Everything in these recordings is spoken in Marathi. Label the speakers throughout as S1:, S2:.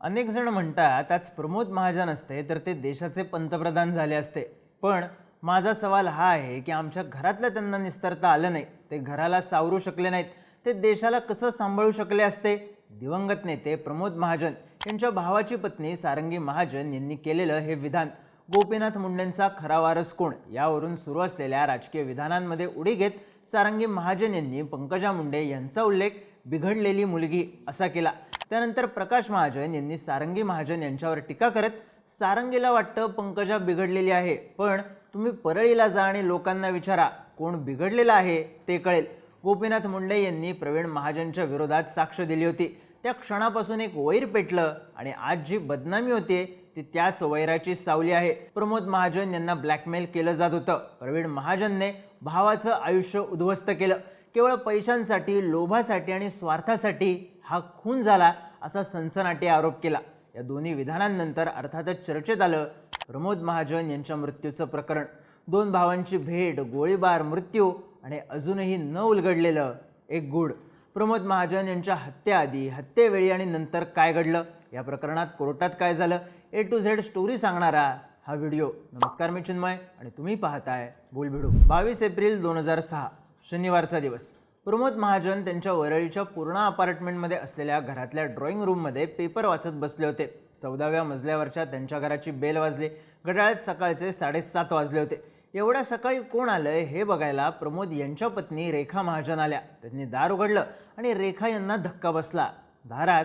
S1: अनेक जण म्हणतात आज प्रमोद महाजन असते तर ते देशाचे पंतप्रधान झाले असते. पण माझा सवाल हा आहे की आमच्या घरातलं त्यांना निस्तरता आलं नाही. ते घराला सावरू शकले नाहीत. ते देशाला कसं सांभाळू शकले असते? दिवंगत नेते प्रमोद महाजन यांच्या भावाची पत्नी सारंगी महाजन यांनी केलेलं हे विधान. गोपीनाथ मुंडेंचा खरा वारस कोण? यावरून सुरू असलेल्या राजकीय विधानांमध्ये उडी घेत सारंगी महाजन यांनी पंकजा मुंडे यांचा उल्लेख बिघडलेली मुलगी असा केला. त्यानंतर प्रकाश महाजन यांनी सारंगी महाजन यांच्यावर टीका करत सारंगीला वाटतं पंकजा बिघडलेली आहे पण तुम्ही परळीला जा आणि लोकांना विचारा कोण बिघडलेलं आहे ते कळेल. गोपीनाथ मुंडे यांनी प्रवीण महाजनच्या विरोधात साक्ष दिली होती. त्या क्षणापासून एक वैर पेटलं आणि आज जी बदनामी होते ती त्याच वैराची सावली आहे. प्रमोद महाजन यांना ब्लॅकमेल केलं जात होतं. प्रवीण महाजनने भावाचं आयुष्य उद्ध्वस्त केलं. केवळ पैशांसाठी लोभासाठी आणि स्वार्थासाठी हा खून झाला असा सनसनाटी आरोप केला. या दोन्ही विधानांनंतर अर्थातच चर्चेत आलं प्रमोद महाजन यांच्या मृत्यूचं प्रकरण. दोन भावांची भेट गोळीबार मृत्यू आणि अजूनही न उलगडलेलं एक गुढ. प्रमोद महाजन यांच्या हत्येआधी हत्येवेळी आणि नंतर काय घडलं? या प्रकरणात कोर्टात काय झालं? ए टू झेड स्टोरी सांगणारा हा व्हिडिओ. नमस्कार मी चिन्मय आणि तुम्ही पाहताय बोलभिडू बावीस एप्रिल दोन हजार सहा शनिवारचा दिवस. प्रमोद महाजन त्यांच्या वरळीच्या पूर्ण अपार्टमेंटमध्ये असलेल्या घरातल्या ड्रॉइंग रूममध्ये पेपर वाचत बसले होते. चौदाव्या मजल्यावरच्या त्यांच्या घराची बेल वाजली. घड्याळात सकाळचे साडेसात वाजले होते. एवढ्या सकाळी कोण आलंय हे बघायला प्रमोद यांच्या पत्नी रेखा महाजन आल्या. त्यांनी दार उघडलं आणि रेखा यांना धक्का बसला. दारात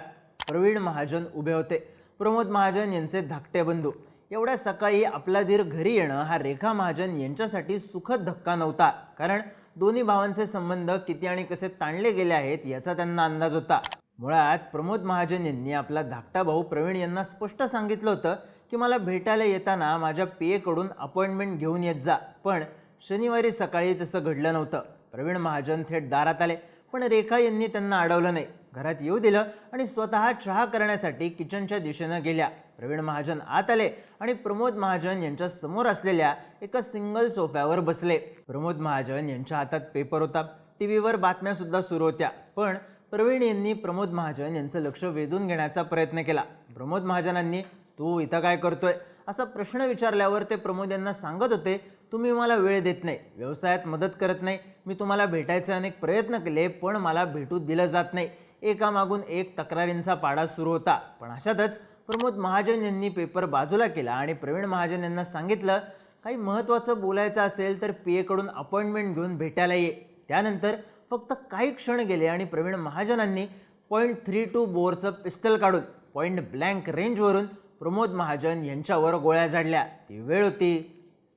S1: प्रवीण महाजन उभे होते. प्रमोद महाजन यांचे धाकटे बंधू. एवढ्या सकाळी आपला धीर घरी येणं हा रेखा महाजन यांच्यासाठी सुखद धक्का नव्हता. कारण दोन्ही भावांचे संबंध किती आणि कसे ताणले गेले आहेत याचा त्यांना अंदाज होता. मुळात प्रमोद महाजन यांनी आपला धाकटा भाऊ प्रवीण यांना स्पष्ट सांगितलं होतं की मला भेटायला येताना माझ्या पियेकडून अपॉइंटमेंट घेऊन येत जा. पण शनिवारी सकाळी तसं घडलं नव्हतं. प्रवीण महाजन थेट दारात आले. पण रेखा यांनी त्यांना अडवलं नाही. घरात येऊ दिलं आणि स्वतः चहा करण्यासाठी किचनच्या दिशेनं गेल्या. प्रवीण महाजन आत आले आणि प्रमोद महाजन यांच्या समोर असलेल्या एका सिंगल सोफ्यावर बसले. प्रमोद महाजन यांच्या हातात पेपर होता. टी व्हीवर बातम्यासुद्धा सुरू होत्या. पण प्रवीण यांनी प्रमोद महाजन यांचं लक्ष वेधून घेण्याचा प्रयत्न केला. प्रमोद महाजनांनी तू इथं काय करतोय? असा प्रश्न विचारल्यावर ते प्रमोद यांना सांगत होते तुम्ही मला वेळ देत नाही व्यवसायात मदत करत नाही. मी तुम्हाला भेटायचे अनेक प्रयत्न केले पण मला भेटू दिलं जात नाही. एकामागून एक तक्रारींचा पाडा सुरू होता. पण अशातच प्रमोद महाजन यांनी पेपर बाजूला केला आणि प्रवीण महाजन यांना सांगितलं काही महत्त्वाचं बोलायचं असेल तर पियेकडून अपॉइंटमेंट घेऊन भेटायला ये. त्यानंतर फक्त काही क्षण गेले आणि प्रवीण महाजनांनी पॉईंट थ्री टू बोरचं पिस्टल काढून पॉईंट ब्लँक रेंजवरून प्रमोद महाजन यांच्यावर गोळ्या झाडल्या. ती वेळ होती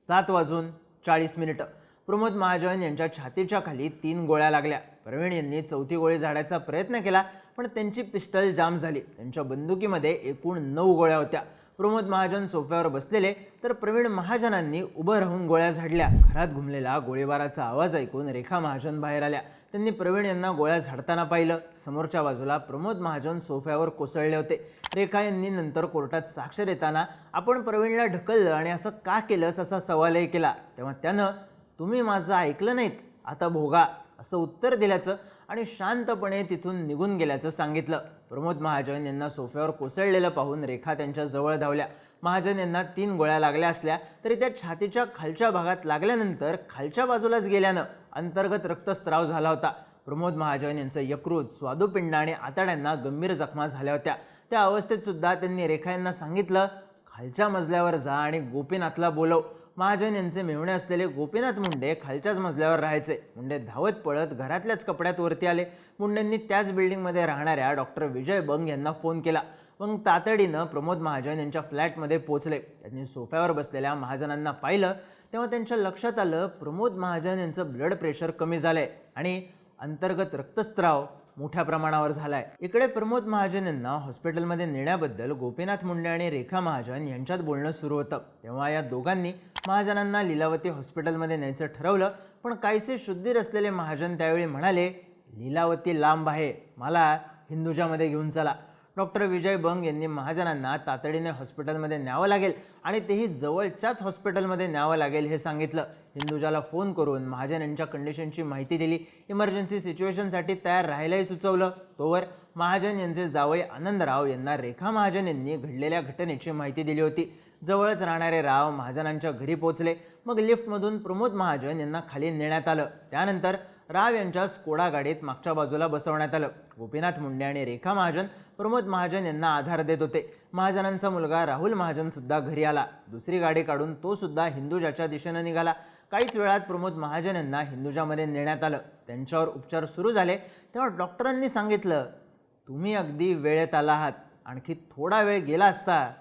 S1: सात वाजून चाळीस मिनिटं. प्रमोद महाजन यांच्या छातीच्या खाली तीन गोळ्या लागल्या. प्रवीण यांनी चौथी गोळी झाडायचा प्रयत्न केला पण त्यांची पिस्टल जाम झाली. त्यांच्या बंदुकीमध्ये एकूण नऊ गोळ्या होत्या. प्रमोद महाजन सोफ्यावर बसलेले तर प्रवीण महाजनांनी उभं राहून गोळ्या झाडल्या. घरात घुमलेला गोळीबाराचा आवाज ऐकून रेखा महाजन बाहेर आल्या. त्यांनी प्रवीण यांना गोळ्या झाडताना पाहिलं. समोरच्या बाजूला प्रमोद महाजन सोफ्यावर कोसळले होते. रेखा यांनी नंतर कोर्टात साक्ष देताना आपण प्रवीणला ढकललं आणि असं का केलंस असा सवालही केला. तेव्हा त्यानं तुम्ही माझं ऐकलं नाहीत. आता भोगा. असं उत्तर दिल्याचं आणि शांतपणे तिथून निघून गेल्याचं सांगितलं. प्रमोद महाजन यांना सोफ्यावर कोसळलेलं पाहून रेखा त्यांच्या जवळ धावल्या. महाजन यांना तीन गोळ्या लागल्या असल्या तरी त्या छातीच्या खालच्या भागात लागल्यानंतर खालच्या बाजूलाच गेल्यानं अंतर्गत रक्तस्त्राव झाला होता. प्रमोद महाजन यांचं यकृत स्वादुपिंड आणि आतड्यांना गंभीर जखमा झाल्या होत्या. त्या अवस्थेत सुद्धा त्यांनी रेखा यांना सांगितलं खालच्या मजल्यावर जा आणि गोपीनाथला बोलव. महाजन यांचे मेहुणे असलेले गोपीनाथ मुंडे खालच्याच मजल्यावर राहायचे. मुंडे धावत पळत घरातल्याच कपड्यात वरती आले. मुंडेंनी त्याच बिल्डिंगमध्ये राहणाऱ्या डॉक्टर विजय बंग यांना फोन केला. मग तातडीनं प्रमोद महाजन यांच्या फ्लॅटमध्ये पोचले त्यांनी सोफ्यावर बसलेल्या महाजनांना पाहिलं. तेव्हा त्यांच्या लक्षात आलं प्रमोद महाजन यांचं ब्लड प्रेशर कमी झालंय आणि अंतर्गत रक्तस्त्राव मोठ्या प्रमाणावर झालाय. इकडे प्रमोद महाजन यांना हॉस्पिटलमध्ये नेण्याबद्दल गोपीनाथ मुंडे आणि रेखा महाजन यांच्यात बोलणं सुरू होतं. तेव्हा या दोघांनी महाजनांना लीलावती हॉस्पिटलमध्ये न्यायचं ठरवलं पण काहीसे शुद्धीर असलेले महाजन त्यावेळी म्हणाले लीलावती लांब आहे. मला हिंदुजामध्ये घेऊन चला. डॉक्टर विजय बंग यांनी महाजनांना तातडीने हॉस्पिटलमध्ये न्यावं लागेल आणि तेही जवळच्याच हॉस्पिटलमध्ये न्यावं लागेल हे सांगितलं. हिंदुजाला फोन करून महाजन यांच्या कंडिशनची माहिती दिली. इमर्जन्सी सिच्युएशनसाठी तयार राहायलाही सुचवलं. तोवर महाजन यांचे जावई आनंदराव यांना रेखा महाजन यांनी घडलेल्या घटनेची माहिती दिली होती. जवळच राहणारे राव महाजनांच्या घरी पोचले. मग लिफ्टमधून प्रमोद महाजन यांना खाली नेण्यात आलं. त्यानंतर राव यांच्या स्कोडा गाडीत मागच्या बाजूला बसवण्यात आलं. गोपीनाथ मुंडे आणि रेखा महाजन प्रमोद महाजन यांना आधार देत होते. महाजनांचा मुलगा राहुल महाजन सुद्धा घरी आला. दुसरी गाडी काढून तो सुद्धा हिंदुजाच्या दिशेनं निघाला. काहीच वेळात प्रमोद महाजन यांना हिंदुजामध्ये नेण्यात आलं. त्यांच्यावर उपचार सुरू झाले. तेव्हा डॉक्टरांनी सांगितलं तुम्ही अगदी वेळेत आला आहात आणखी थोडा वेळ गेला असता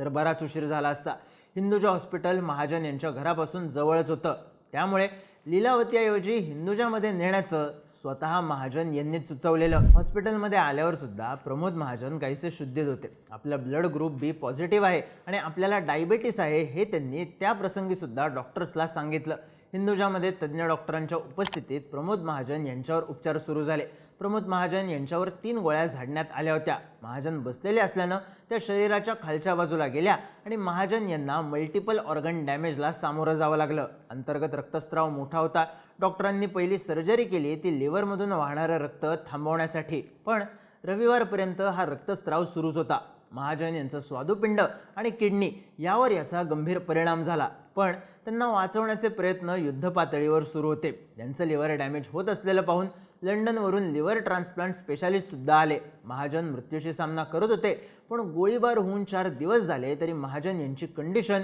S1: तर बराच उशीर झाला असता. हिंदुजा हॉस्पिटल महाजन यांच्या घरापासून जवळच होतं. त्यामुळे लीलावतीऐवजी हिंदुजामध्ये नेण्याचं स्वतः महाजन यांनीच सुचवलेलं. हॉस्पिटलमध्ये आल्यावर सुद्धा प्रमोद महाजन काहीसे शुद्धीत होते. आपला ब्लड ग्रुप बी पॉझिटिव्ह आहे आणि आपल्याला डायबेटीस आहे हे त्यांनी त्या प्रसंगी सुद्धा डॉक्टर्सला सांगितलं. हिंदुजामध्ये तज्ज्ञ डॉक्टरांच्या उपस्थितीत प्रमोद महाजन यांच्यावर उपचार सुरू झाले. प्रमोद महाजन यांच्यावर तीन गोळ्या झाडण्यात आल्या होत्या. महाजन बसलेले असल्यानं त्या शरीराच्या खालच्या बाजूला गेल्या आणि महाजन यांना मल्टिपल ऑर्गन डॅमेजला सामोरं जावं लागलं. अंतर्गत रक्तस्राव मोठा होता. डॉक्टरांनी पहिली सर्जरी केली ती लिव्हरमधून वाहणारं रक्त थांबवण्यासाठी. पण रविवारपर्यंत हा रक्तस्राव सुरूच होता. महाजन यांचं स्वादुपिंड आणि किडनी यावर याचा गंभीर परिणाम झाला. पण त्यांना वाचवण्याचे प्रयत्न युद्धपातळीवर सुरू होते. त्यांचं लिव्हर डॅमेज होत असलेलं पाहून लंडनवरून लिव्हर ट्रान्सप्लांट स्पेशालिस्टसुद्धा आले. महाजन मृत्यूशी सामना करत होते पण गोळीबार होऊन चार दिवस झाले तरी महाजन यांची कंडिशन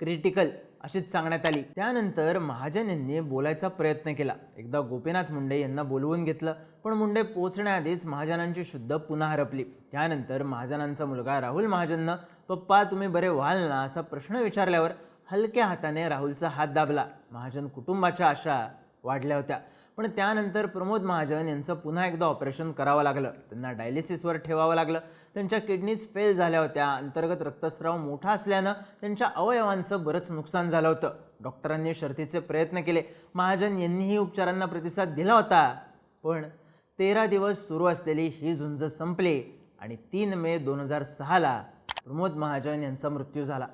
S1: क्रिटिकल अशीच सांगण्यात आली. त्यानंतर महाजन यांनी बोलायचा प्रयत्न केला. एकदा गोपीनाथ मुंडे यांना बोलवून घेतलं पण मुंडे पोचण्याआधीच महाजनांची शुद्ध पुन्हा हरपली. त्यानंतर महाजनांचा मुलगा राहुल महाजननं पप्पा तुम्ही बरे व्हाल ना? असा प्रश्न विचारल्यावर हलक्या हाताने राहुलचा हात दाबला. महाजन कुटुंबाच्या आशा वाढल्या होत्या. पण त्यानंतर प्रमोद महाजन यांचं पुन्हा एकदा ऑपरेशन करावं लागलं. त्यांना डायलिसिसवर ठेवावं लागलं. त्यांच्या किडनीज फेल झाल्या होत्या. अंतर्गत रक्तस्राव मोठा असल्यानं त्यांच्या अवयवांचं बरंच नुकसान झालं होतं. डॉक्टरांनी शर्थीचे प्रयत्न केले. महाजन यांनीही उपचारांना प्रतिसाद दिला होता. पण तेरा दिवस सुरू असलेली ही झुंज संपली आणि तीन मे दोन हजार सहाला प्रमोद महाजन यांचा मृत्यू झाला.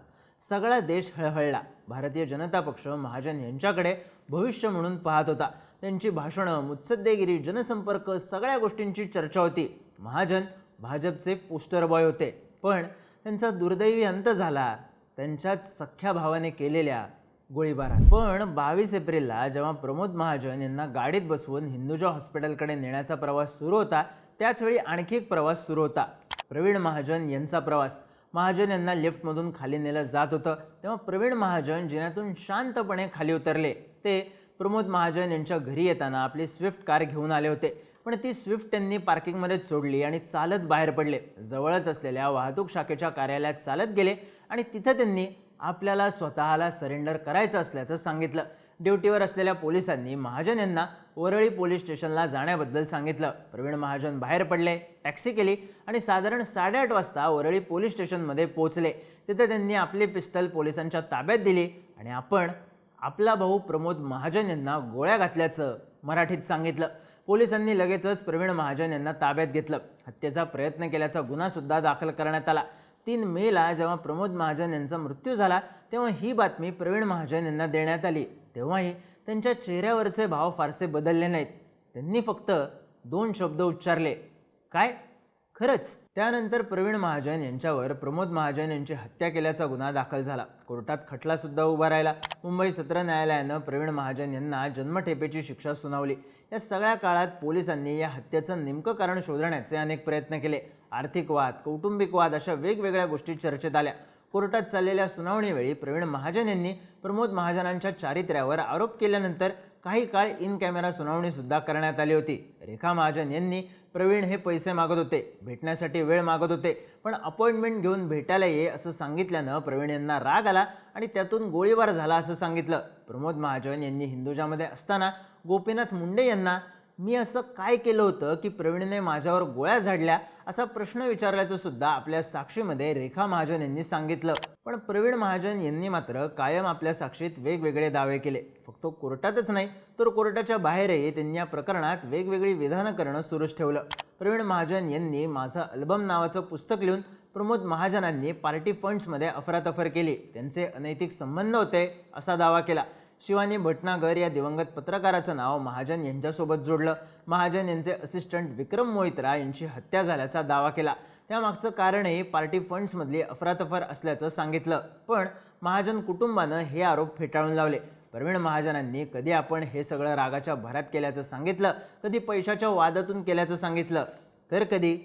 S1: सगळा देश हळहळला. भारतीय जनता पक्ष महाजन यांच्याकडे भविष्य म्हणून पाहत होता. त्यांची भाषणं मुत्सद्देगिरी जनसंपर्क सगळ्या गोष्टींची चर्चा होती. महाजन भाजपचे पोस्टर बॉय होते. पण त्यांचा दुर्दैवी अंत झाला. त्यांच्याच सख्ख्या भावाने केलेल्या गोळीबारात. पण बावीस एप्रिलला जेव्हा प्रमोद महाजन यांना गाडीत बसवून हिंदुजा हॉस्पिटलकडे नेण्याचा प्रवास सुरू होता त्याचवेळी आणखी एक प्रवास सुरू होता. प्रवीण महाजन यांचा प्रवास. महाजन यांना लिफ्टमधून खाली नेलं जात होतं. तेव्हा प्रवीण महाजन जिन्यातून शांतपणे खाली उतरले. ते प्रमोद महाजन यांच्या घरी येताना आपली स्विफ्ट कार घेऊन आले होते. पण ती स्विफ्ट त्यांनी पार्किंगमध्ये सोडली आणि चालत बाहेर पडले. जवळच असलेल्या वाहतूक शाखेच्या कार्यालयात चालत गेले आणि तिथं त्यांनी आपल्याला स्वतःला सरेंडर करायचं असल्याचं सांगितलं. ड्युटीवर असलेल्या पोलिसांनी महाजन यांना वरळी पोलीस स्टेशनला जाण्याबद्दल सांगितलं. प्रवीण महाजन बाहेर पडले टॅक्सी केली आणि साधारण साडेआठ वाजता वरळी पोलीस स्टेशनमध्ये पोहोचले. तिथे त्यांनी आपली पिस्टल पोलिसांच्या ताब्यात दिली आणि आपण आपला भाऊ प्रमोद महाजन यांना गोळ्या घातल्याचं मराठीत सांगितलं. पोलिसांनी लगेचच प्रवीण महाजन यांना ताब्यात घेतलं. हत्येचा प्रयत्न केल्याचा गुन्हासुद्धा दाखल करण्यात आला. तीन मेला जेव्हा प्रमोद महाजन यांचा मृत्यू झाला तेव्हा ही बातमी प्रवीण महाजन यांना देण्यात आली. तेव्हाही त्यांच्या चेहऱ्यावरचे भाव फारसे बदलले नाहीत. त्यांनी फक्त दोन शब्द उच्चारले. काय? खरंच. त्यानंतर प्रवीण महाजन यांच्यावर प्रमोद महाजन यांची हत्या केल्याचा गुन्हा दाखल झाला. कोर्टात खटलासुद्धा उभा राहिला. मुंबई सत्र न्यायालयानं प्रवीण महाजन यांना जन्मठेपेची शिक्षा सुनावली. या सगळ्या काळात पोलिसांनी या हत्येचं नेमकं कारण शोधण्याचे अनेक प्रयत्न केले. आर्थिक वाद कौटुंबिक वाद अशा वेगवेगळ्या गोष्टी चर्चेत आल्या. कोर्टात चाललेल्या सुनावणीवेळी प्रवीण महाजन यांनी प्रमोद महाजनांच्या चारित्र्यावर आरोप केल्यानंतर काही काळ इन कॅमेरा सुनावणीसुद्धा करण्यात आली होती. रेखा महाजन यांनी प्रवीण हे पैसे मागत होते. भेटण्यासाठी वेळ मागत होते. पण अपॉइंटमेंट घेऊन भेटायला ये असं सांगितल्यानं प्रवीण यांना राग आला आणि त्यातून गोळीबार झाला असं सांगितलं. प्रमोद महाजन यांनी हिंदुजामध्ये असताना गोपीनाथ मुंडे यांना मी असं काय केलं होतं की प्रवीणने माझ्यावर गोळ्या झाडल्या असा प्रश्न विचारल्याचं सुद्धा आपल्या साक्षीमध्ये रेखा महाजन यांनी सांगितलं. पण प्रवीण महाजन यांनी मात्र कायम आपल्या साक्षीत वेगवेगळे दावे केले. फक्त कोर्टातच नाही तर कोर्टाच्या बाहेरही त्यांनी या प्रकरणात वेगवेगळी विधानं करणं सुरूच ठेवलं. प्रवीण महाजन यांनी माझं अल्बम नावाचं पुस्तक लिहून प्रमोद महाजनांनी पार्टी फंड्समध्ये अफरातफर केली. त्यांचे अनैतिक संबंध होते असा दावा केला. शिवानी भटनागर या दिवंगत पत्रकाराचं नाव महाजन यांच्यासोबत जोडलं. महाजन यांचे असिस्टंट विक्रम मोहित्रा यांची हत्या झाल्याचा दावा केला. त्यामागचं कारणही पार्टी फंड्समधली अफरातफर असल्याचं सांगितलं. पण महाजन कुटुंबानं हे आरोप फेटाळून लावले. प्रवीण महाजनांनी कधी आपण हे सगळं रागाच्या भरात केल्याचं सांगितलं? कधी पैशाच्या वादातून केल्याचं सांगितलं? तर कधी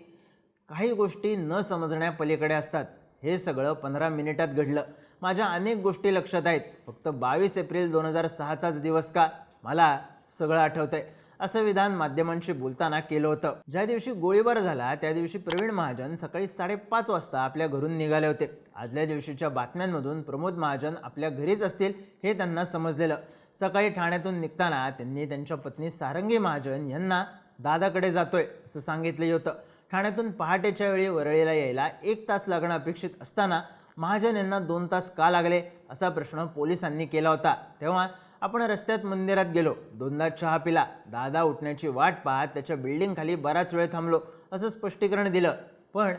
S1: काही गोष्टी न समजण्यापलीकडे असतात. हे सगळं पंधरा मिनिटात घडलं. माझ्या अनेक गोष्टी लक्षात आहेत. फक्त बावीस एप्रिल दोन हजार सहाचाच दिवस का? मला सगळं आठवतंय. असं विधान माध्यमांशी बोलताना केलं होतं. ज्या दिवशी गोळीबार झाला त्या दिवशी प्रवीण महाजन सकाळी साडेपाच वाजता आपल्या घरून निघाले होते. आदल्या दिवशीच्या बातम्यांमधून प्रमोद महाजन आपल्या घरीच असतील हे त्यांना समजलेलं. सकाळी ठाण्यातून निघताना त्यांनी त्यांच्या पत्नी सारंगी महाजन यांना दादाकडे जातोय असं सांगितलं होतं. ठाण्यातून पहाटेच्या वेळी वरळीला यायला एक तास लागणं अपेक्षित असताना महाजन यांना दोन तास का लागले असा प्रश्न पोलिसांनी केला होता. तेव्हा आपण रस्त्यात मंदिरात गेलो. दोनदा चहा पिला. दादा उठण्याची वाट पाहत त्याच्या बिल्डिंगखाली बराच वेळ थांबलो असं स्पष्टीकरण दिलं. पण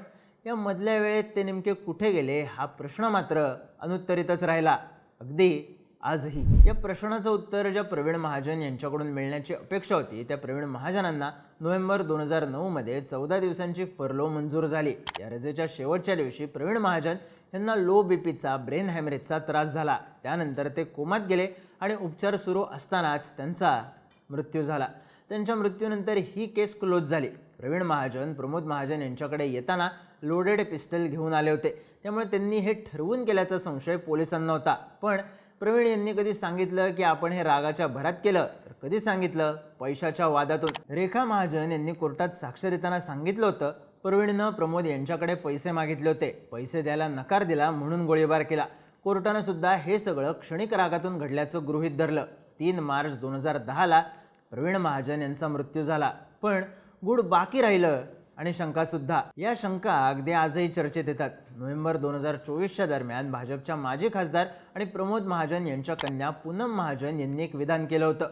S1: या मधल्या वेळेत ते नेमके कुठे गेले हा प्रश्न मात्र अनुत्तरितच राहिला. अगदी आजही. या प्रश्नाचं उत्तर ज्या प्रवीण महाजन यांच्याकडून मिळण्याची अपेक्षा होती त्या प्रवीण महाजनांना नोव्हेंबर दोन हजार नऊमध्ये चौदा दिवसांची फरलो मंजूर झाली. या रजेच्या शेवटच्या दिवशी प्रवीण महाजन यांना लो बीपीचा ब्रेन हॅमरेजचा त्रास झाला. त्यानंतर ते कोमात गेले आणि उपचार सुरू असतानाच त्यांचा मृत्यू झाला. त्यांच्या मृत्यूनंतर ही केस क्लोज झाली. प्रवीण महाजन प्रमोद महाजन यांच्याकडे येताना लोडेड पिस्टल घेऊन आले होते. त्यामुळे त्यांनी हे ठरवून केल्याचा संशय पोलिसांना होता. पण प्रवीण यांनी कधी सांगितलं की आपण हे रागाच्या भरात केलं? तर कधी सांगितलं? पैशाच्या वादातून. रेखा महाजन यांनी कोर्टात साक्ष देताना सांगितलं होतं. प्रवीणनं प्रमोद यांच्याकडे पैसे मागितले होते. पैसे द्यायला नकार दिला म्हणून गोळीबार केला. कोर्टानं सुद्धा हे सगळं क्षणिक रागातून घडल्याचं गृहीत धरलं. तीन मार्च दोन हजार दहाला प्रवीण महाजन यांचा मृत्यू झाला. पण गुड बाकी राहिलं आणि शंकासुद्धा या शंका अगदी आजही चर्चेत येतात. नोव्हेंबर दोन हजार चोवीसच्या दरम्यान भाजपच्या माजी खासदार आणि प्रमोद महाजन यांच्या कन्या पूनम महाजन यांनी एक विधान केलं होतं.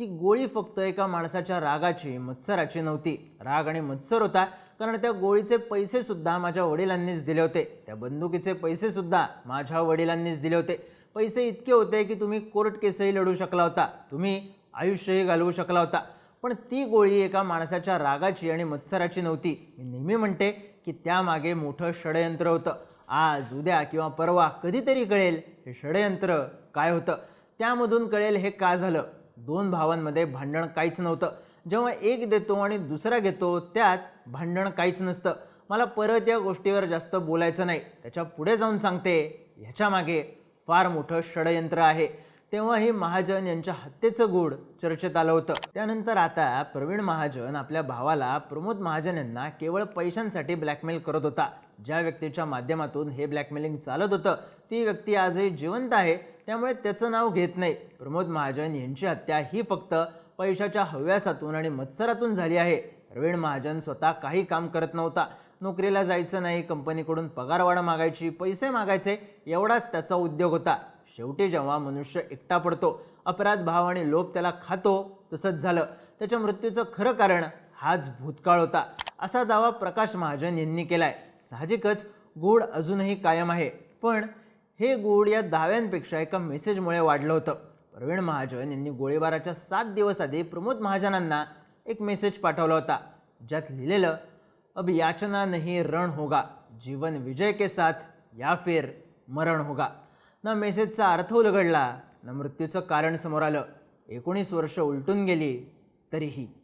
S1: ती गोळी फक्त एका माणसाच्या रागाची मत्सराची नव्हती. राग आणि मत्सर होता कारण त्या गोळीचे पैसेसुद्धा माझ्या वडिलांनीच दिले होते. त्या बंदुकीचे पैसेसुद्धा माझ्या वडिलांनीच दिले होते. पैसे इतके होते की तुम्ही कोर्ट केसही लढू शकला होता. तुम्ही आयुष्यही घालवू शकला होता. पण ती गोळी एका माणसाच्या रागाची आणि मत्सराची नव्हती. मी नेहमी म्हणते की त्यामागे मोठं षडयंत्र होतं. आज उद्या किंवा परवा कधीतरी कळेल हे षडयंत्र काय होतं. त्यामधून कळेल हे का झालं. दोन भावांमध्ये भांडण काहीच नव्हतं. जेव्हा एक देतो आणि दुसरा घेतो त्यात भांडण काहीच नसतं. मला परत या गोष्टीवर जास्त बोलायचं नाही. त्याच्या पुढे जाऊन सांगते. ह्याच्या मागे फार मोठं षडयंत्र आहे. तेव्हा हे महाजन यांच्या हत्येचं गूढ चर्चेत आलं होतं. त्यानंतर आता प्रवीण महाजन आपल्या भावाला प्रमोद महाजन यांना केवळ पैशांसाठी ब्लॅकमेल करत होता. ज्या व्यक्तीच्या माध्यमातून हे ब्लॅकमेलिंग चालत होतं ती व्यक्ती आजही जिवंत आहे. त्यामुळे त्याचं नाव घेत नाही. प्रमोद महाजन यांची हत्या ही फक्त पैशाच्या हव्यासातून आणि मत्सरातून झाली आहे. प्रवीण महाजन स्वतः काही काम करत नव्हता. नोकरीला जायचं नाही कंपनीकडून पगारवाढ मागायची पैसे मागायचे एवढाच त्याचा उद्योग होता. शेवटी जेव्हा मनुष्य एकटा पडतो अपराध भाव आणि लोभ त्याला खातो तसंच झालं. त्याच्या मृत्यूचं खरं कारण हाच भूतकाळ होता. असा दावा प्रकाश महाजन यांनी केलाय. साहजिकच गूढ अजूनही कायम आहे. पण हे गूढ या दाव्यांपेक्षा एका मेसेजमुळे वाढलं होतं. प्रवीण महाजन यांनी गोळीबाराच्या सात दिवस आधी प्रमोद महाजनांना एक मेसेज पाठवला होता. ज्यात लिहिलेलं अब याचना नाही रण होगा. जीवन विजय के साथ या फेर मरण होगा. ना मेसेजचा अर्थ उलगडला ना मृत्यूचं कारण समोर आलं. एकोणीस वर्ष उलटून गेली तरीही.